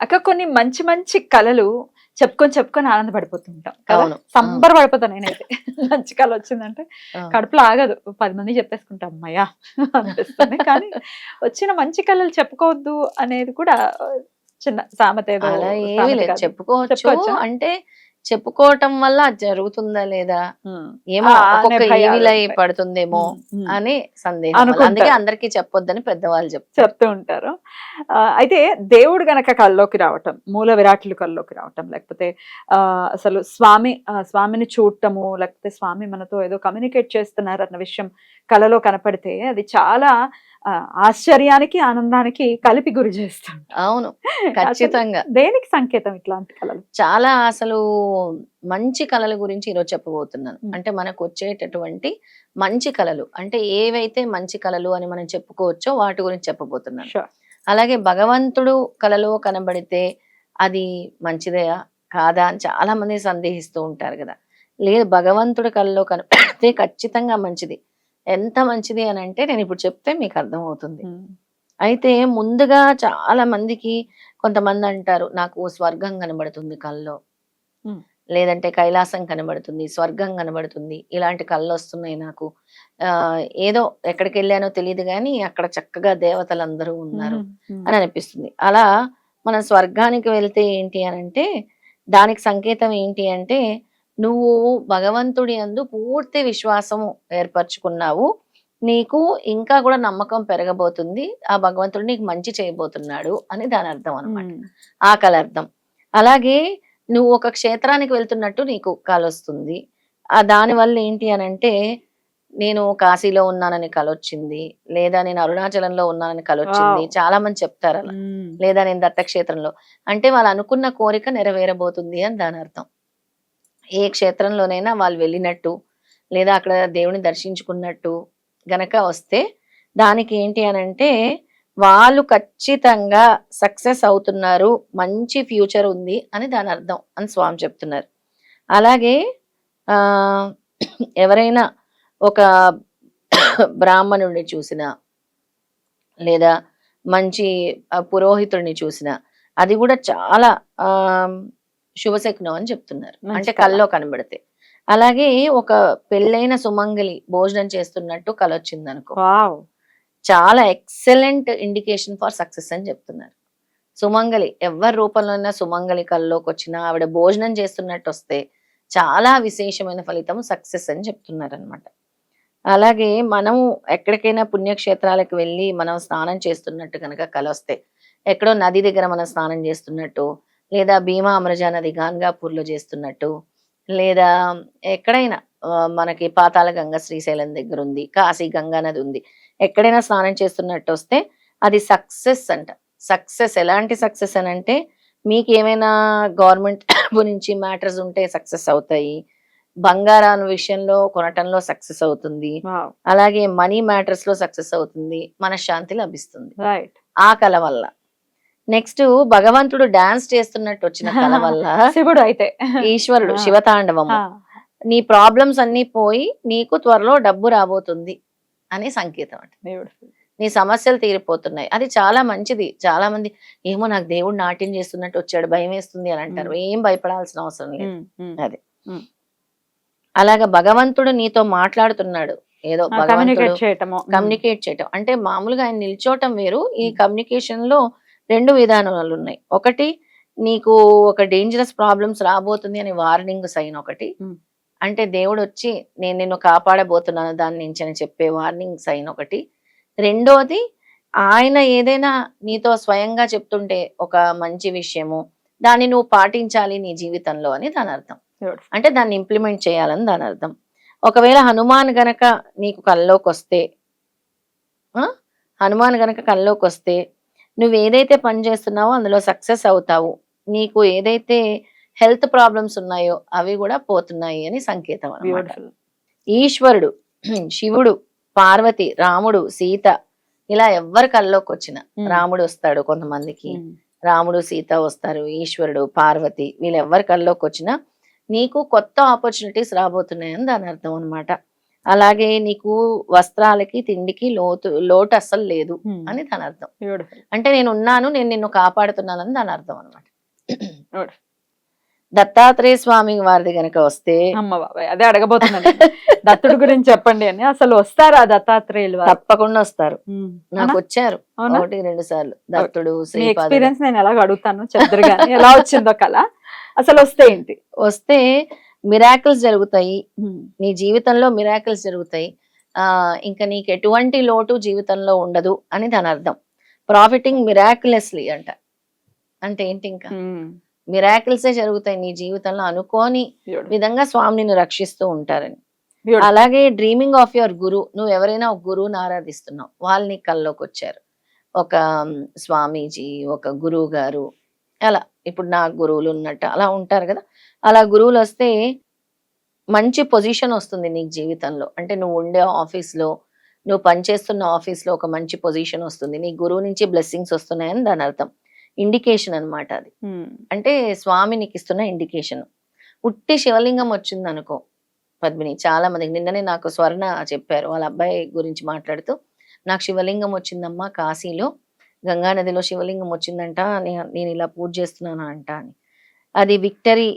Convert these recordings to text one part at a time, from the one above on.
అక్క కొన్ని మంచి మంచి కళలు చెప్పుకొని చెప్పుకొని ఆనందపడిపోతుంటాం కదా. సంబర పడిపోతాను నేనైతే. మంచి కళ వచ్చిందంటే. కడుపులో ఆగదు. పది మంది చెప్పేసుకుంటాం అమ్మయ్యా అనిపిస్తుంది. కానీ వచ్చిన మంచి కళలు చెప్పుకోవద్దు అనేది కూడా చిన్న సామెత ఏదో చెప్పుకోవచ్చా? అంటే చెప్పుకోవటం వల్ల అది జరుగుతుందా లేదా. ఏమో. పడుతుందేమో. అని సందేహం. అందుకే అందరికీ చెప్పొద్దని పెద్దవాళ్ళు చెప్తారు చెప్తూ ఉంటారు అయితే దేవుడు గనక కల్లోకి రావటం మూల విరాట్లు కల్లోకి రావటం లేకపోతే అసలు స్వామి స్వామిని చూడటము లేకపోతే స్వామి మనతో ఏదో కమ్యూనికేట్ చేస్తున్నారు అన్న విషయం కళలో కనపడితే అది చాలా ఆశ్చర్యానికి ఆనందానికి కలిపి గురి చేస్తుంది అవును ఖచ్చితంగా. దేనికి సంకేతం ఇట్లాంటి కళలు? చాలా అసలు మంచి కళల గురించి ఈరోజు చెప్పబోతున్నాను. అంటే మనకు వచ్చేటటువంటి మంచి కళలు అంటే ఏవైతే మంచి కళలు అని మనం చెప్పుకోవచ్చో వాటి గురించి చెప్పబోతున్నాను. అలాగే భగవంతుడు కళలో కనబడితే అది మంచిదయా కాదా అని చాలా మంది సందేహిస్తూ ఉంటారు కదా. లేదు భగవంతుడు కళలో కనబడితే ఖచ్చితంగా మంచిది. ఎంత మంచిది అని అంటే నేను ఇప్పుడు చెప్తే మీకు అర్థమవుతుంది. అయితే ముందుగా చాలా మందికి కొంతమంది అంటారు నాకు స్వర్గం కనబడుతుంది కల్లో. లేదంటే కైలాసం కనబడుతుంది స్వర్గం కనబడుతుంది ఇలాంటి కళ్ళు వస్తున్నాయి నాకు ఆ ఏదో ఎక్కడికి వెళ్ళానో తెలియదు కానీ అక్కడ చక్కగా దేవతలందరూ ఉన్నారు. అని అనిపిస్తుంది అలా మనం స్వర్గానికి వెళ్తే ఏంటి అని అంటే దానికి సంకేతం ఏంటి అంటే నువ్వు భగవంతుడి అందు పూర్తి విశ్వాసము ఏర్పరచుకున్నావు. నీకు ఇంకా కూడా నమ్మకం పెరగబోతుంది. ఆ భగవంతుడు నీకు మంచి చేయబోతున్నాడు అని దాని అర్థం అన్నమాట. ఉమ్. ఆ కళ అర్థం అలాగే నువ్వు ఒక క్షేత్రానికి వెళ్తున్నట్టు నీకు కళ వస్తుంది ఆ దాని వల్ల ఏంటి అని అంటే నేను కాశీలో ఉన్నానని కళ వచ్చింది లేదా నేను అరుణాచలంలో ఉన్నానని Wow. చాలా మంది చెప్తారు అలా. లేదా నేను దత్తక్షేత్రంలో. అంటే వాళ్ళు అనుకున్న కోరిక నెరవేరబోతుంది అని దాని అర్థం. ఏ క్షేత్రంలోనైనా వాళ్ళు వెళ్ళినట్టు లేదా అక్కడ దేవుని దర్శించుకున్నట్టు గనక వస్తే దానికి ఏంటి అని అంటే వాళ్ళు ఖచ్చితంగా సక్సెస్ అవుతున్నారు మంచి ఫ్యూచర్ ఉంది అని దాని అర్థం అని స్వామి చెప్తున్నారు. అలాగే ఎవరైనా ఒక బ్రాహ్మణుడిని చూసినా లేదా మంచి పురోహితుడిని చూసినా అది కూడా చాలా శుభశకునం అని చెప్తున్నారు. అంటే. కల్లో కనబడితే. అలాగే ఒక పెళ్ళైన సుమంగలి భోజనం చేస్తున్నట్టు కళ వచ్చింది అనుకో చాలా ఎక్సలెంట్ ఇండికేషన్ ఫర్ సక్సెస్ అని చెప్తున్నారు. సుమంగలి ఎవరి రూపంలోనైనా సుమంగలి కల్లోకి వచ్చినా ఆవిడ భోజనం చేస్తున్నట్టు వస్తే చాలా విశేషమైన ఫలితం సక్సెస్ అని చెప్తున్నారు అనమాట అలాగే మనము ఎక్కడికైనా పుణ్యక్షేత్రాలకు వెళ్ళి మనం స్నానం చేస్తున్నట్టు కనుక కల వస్తే ఎక్కడో నది దగ్గర మనం స్నానం చేస్తున్నట్టు లేదా భీమా అమరజా నది గాన్గాపూర్లో చేస్తున్నట్టు లేదా ఎక్కడైనా మనకి పాతాళ గంగ శ్రీశైలం దగ్గర ఉంది కాశీ గంగా నది ఉంది ఎక్కడైనా స్నానం చేస్తున్నట్టు వస్తే అది సక్సెస్ అంట. సక్సెస్ ఎలాంటి సక్సెస్ అని అంటే మీకు ఏమైనా గవర్నమెంట్ గురించి మ్యాటర్స్ ఉంటే సక్సెస్ అవుతాయి బంగారం విషయంలో కొనటంలో సక్సెస్ అవుతుంది అలాగే మనీ మ్యాటర్స్లో సక్సెస్ అవుతుంది మనశ్శాంతి లభిస్తుంది. రైట్. ఆ కళ వల్ల. నెక్స్ట్ భగవంతుడు డాన్స్ చేస్తున్నట్టు వచ్చిన కళ వల్ల శివుడు అయితే. ఈశ్వరుడు ఆ, నీ ప్రాబ్లమ్స్ అన్ని పోయి నీకు త్వరలో డబ్బు రాబోతుంది అని సంకేతం అంట. నీ సమస్యలు తీరిపోతున్నాయి. అది చాలా మంచిది. చాలా మంది ఏమో నాకు దేవుడు నాట్యం చేస్తున్నట్టు వచ్చాడు భయం వేస్తుంది అని అంటారు. ఏం భయపడాల్సిన అవసరం లేదు. అది. అలాగా భగవంతుడు నీతో మాట్లాడుతున్నాడు. ఏదో భగవంతుడు కమ్యూనికేట్ చేయటం. అంటే మామూలుగా ఆయన నిల్చోటం వేరు. ఈ. కమ్యూనికేషన్లో రెండు విధానాలు ఉన్నాయి. ఒకటి నీకు ఒక డేంజరస్ ప్రాబ్లమ్స్ రాబోతుంది అని వార్నింగ్ సైన్ ఒకటి. మ్మ్. అంటే దేవుడు వచ్చి నేను నిన్ను కాపాడబోతున్నాను దాని నుంచి అని చెప్పే వార్నింగ్ సైన్ ఒకటి. రెండోది ఆయన ఏదైనా నీతో స్వయంగా చెప్తుంటే ఒక మంచి విషయము దాన్ని నువ్వు పాటించాలి నీ జీవితంలో అని దాని అర్థం. అంటే దాన్ని ఇంప్లిమెంట్ చేయాలని దాని అర్థం. ఒకవేళ హనుమాన్ గనక నీకు కల్లోకి వస్తే హనుమాన్ గనక కల్లోకి వస్తే నువ్వు ఏదైతే పని చేస్తున్నావో అందులో సక్సెస్ అవుతావు. నీకు ఏదైతే హెల్త్ ప్రాబ్లమ్స్ ఉన్నాయో అవి కూడా పోతున్నాయి అని సంకేతం బ్యూటిఫుల్ ఈశ్వరుడు శివుడు పార్వతి రాముడు సీత ఇలా ఎవ్వరి కల్లోకి వచ్చిన రాముడు వస్తాడు కొంతమందికి. రాముడు సీత వస్తారు ఈశ్వరుడు పార్వతి వీళ్ళు ఎవరి కల్లోకి వచ్చినా నీకు కొత్త ఆపర్చునిటీస్ రాబోతున్నాయని దాని అర్థం అన్నమాట. అలాగే నీకు వస్త్రాలకి తిండికి లోతు లోటు అస్సలు లేదు అని దాని అర్థం అంటే నేను ఉన్నాను నేను నిన్ను కాపాడుతున్నానని దాని అర్థం అనమాట. దత్తాత్రేయ స్వామి వారిది గనక వస్తే అమ్మ బాబాయ్ అదే అడగబోతున్నాను నేను. దత్తుడు గురించి చెప్పండి అని. అసలు వస్తారా దత్తాత్రేయులు వారు? తప్పకుండా వస్తారు. నాకు? వచ్చారు ఒకటి రెండు సార్లు. దత్తుడు ఎక్స్పీరియన్స్ నేను ఎలాగ అడుగుతాను చెప్తారు కానీ ఎలా వచ్చిందో కల అసలు వస్తే ఏంటి? వస్తే మిరాకిల్స్ జరుగుతాయి. నీ జీవితంలో మిరాకిల్స్ జరుగుతాయి. ఆ ఇంకా నీకు ఎటువంటి లోటు జీవితంలో ఉండదు అని దాని అర్థం. ప్రాఫిటింగ్ మిరాకులెస్లీ అంట. అంటే ఏంటి ఇంకా. మిరాకిల్సే జరుగుతాయి నీ జీవితంలో అనుకోని. విధంగా స్వామి నిన్ను రక్షిస్తూ ఉంటారని. అలాగే డ్రీమింగ్ ఆఫ్ యువర్ గురు నువ్వు ఎవరైనా ఒక గురువుని ఆరాధిస్తున్నావు. వాళ్ళు నీ కల్లోకి వచ్చారు ఒక స్వామీజీ ఒక గురువు గారు అలా. ఇప్పుడు నా గురువులు ఉన్నట్టు అలా ఉంటారు కదా. అలా గురువులు వస్తే మంచి పొజిషన్ వస్తుంది నీకు జీవితంలో. అంటే నువ్వు ఉండే ఆఫీస్లో నువ్వు పనిచేస్తున్న ఆఫీస్లో ఒక మంచి పొజిషన్ వస్తుంది. నీ గురువు నుంచి బ్లెస్సింగ్స్ వస్తున్నాయని దాని అర్థం. ఇండికేషన్ అన్నమాట అది. అంటే స్వామి నీకు ఇస్తున్న ఇండికేషన్. ఉట్టి శివలింగం వచ్చింది అనుకో పద్మిని. చాలా మందికి నిన్ననే నాకు స్వర్ణ చెప్పారు. వాళ్ళ అబ్బాయి గురించి మాట్లాడుతూ నాకు శివలింగం వచ్చిందమ్మా కాశీలో. గంగా నదిలో శివలింగం వచ్చిందంట నేను ఇలా పూజ చేస్తున్నాను అంట అని అది విక్టరీ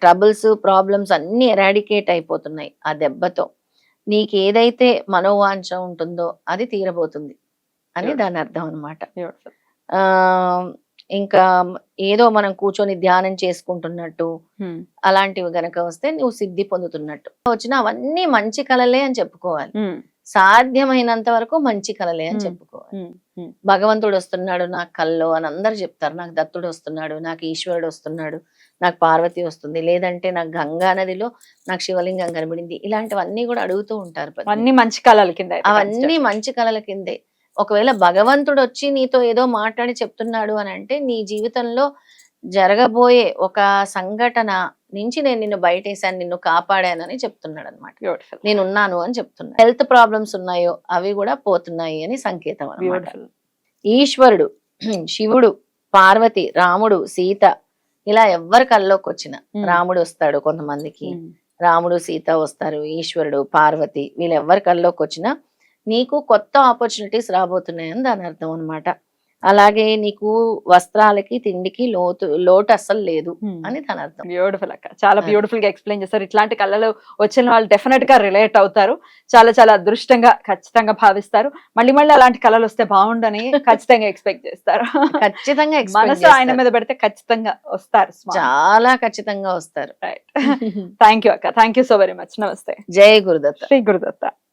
ట్రబుల్స్ ప్రాబ్లమ్స్ అన్ని ఎరాడికేట్ అయిపోతున్నాయి ఆ దెబ్బతో నీకు ఏదైతే మనోవాంఛ ఉంటుందో అది తీరబోతుంది అని. దాని అర్థం. ఆ ఇంకా ఏదో మనం కూర్చొని ధ్యానం చేసుకుంటున్నట్టు ఉమ్. అలాంటివి గనక వస్తే నువ్వు సిద్ధి పొందుతున్నట్టు వచ్చిన అవన్నీ మంచి కలలే అని చెప్పుకోవాలి ఉమ్. సాధ్యమైనంత వరకు మంచి కలలే అని. చెప్పుకోవాలి. భగవంతుడు వస్తున్నాడు నాకు కల్లో అని అందరు చెప్తారు నాకు దత్తుడు వస్తున్నాడు నాకు ఈశ్వరుడు వస్తున్నాడు నాకు పార్వతి వస్తుంది లేదంటే నాకు గంగా నదిలో నాకు శివలింగం కనబడింది ఇలాంటివన్నీ కూడా అడుగుతూ ఉంటారు. అన్ని మంచి కళల కింద అవన్నీ మంచి కళల కిందే ఒకవేళ భగవంతుడు వచ్చి నీతో ఏదో మాట్లాడి చెప్తున్నాడు అని అంటే నీ జీవితంలో జరగబోయే ఒక సంఘటన నుంచి నేను నిన్ను బయటేసాను నిన్ను కాపాడానని చెప్తున్నాడు అనమాట నేను ఉన్నాను అని చెప్తున్నాను హెల్త్ ప్రాబ్లమ్స్ ఉన్నాయో అవి కూడా పోతున్నాయి అని సంకేతం బ్యూటిఫుల్ ఈశ్వరుడు శివుడు పార్వతి రాముడు సీత ఇలా ఎవ్వరి కల్లోకి వచ్చిన రాముడు వస్తాడు కొంతమందికి. రాముడు సీత వస్తారు ఈశ్వరుడు పార్వతి వీళ్ళు ఎవరి కల్లోకి వచ్చినా నీకు కొత్త ఆపర్చునిటీస్ రాబోతున్నాయని దాని అర్థం అన్నమాట. అలాగే నీకు వస్త్రాలకి తిండికి లోతు లోటు అస్సలు లేదు అని దాని అర్థం. బ్యూటిఫుల్ అక్క. చాలా. బ్యూటిఫుల్గా ఎక్స్ప్లెయిన్ చేస్తారు ఇట్లాంటి కళలు వచ్చిన వాళ్ళు డెఫినెట్గా రిలేట్ అవుతారు. చాలా చాలా అదృష్టంగా ఖచ్చితంగా భావిస్తారు. మళ్ళీ మళ్ళీ అలాంటి కళలు వస్తే బాగుండని ఖచ్చితంగా ఎక్స్పెక్ట్ చేస్తారు. ఖచ్చితంగా మనసు ఆయన. మీద పెడితే ఖచ్చితంగా వస్తారు చాలా ఖచ్చితంగా వస్తారు. రైట్ థ్యాంక్ యూ అక్క. Thank you so very much నమస్తే. జై గురుదత్త. శ్రీ గురుదత్త.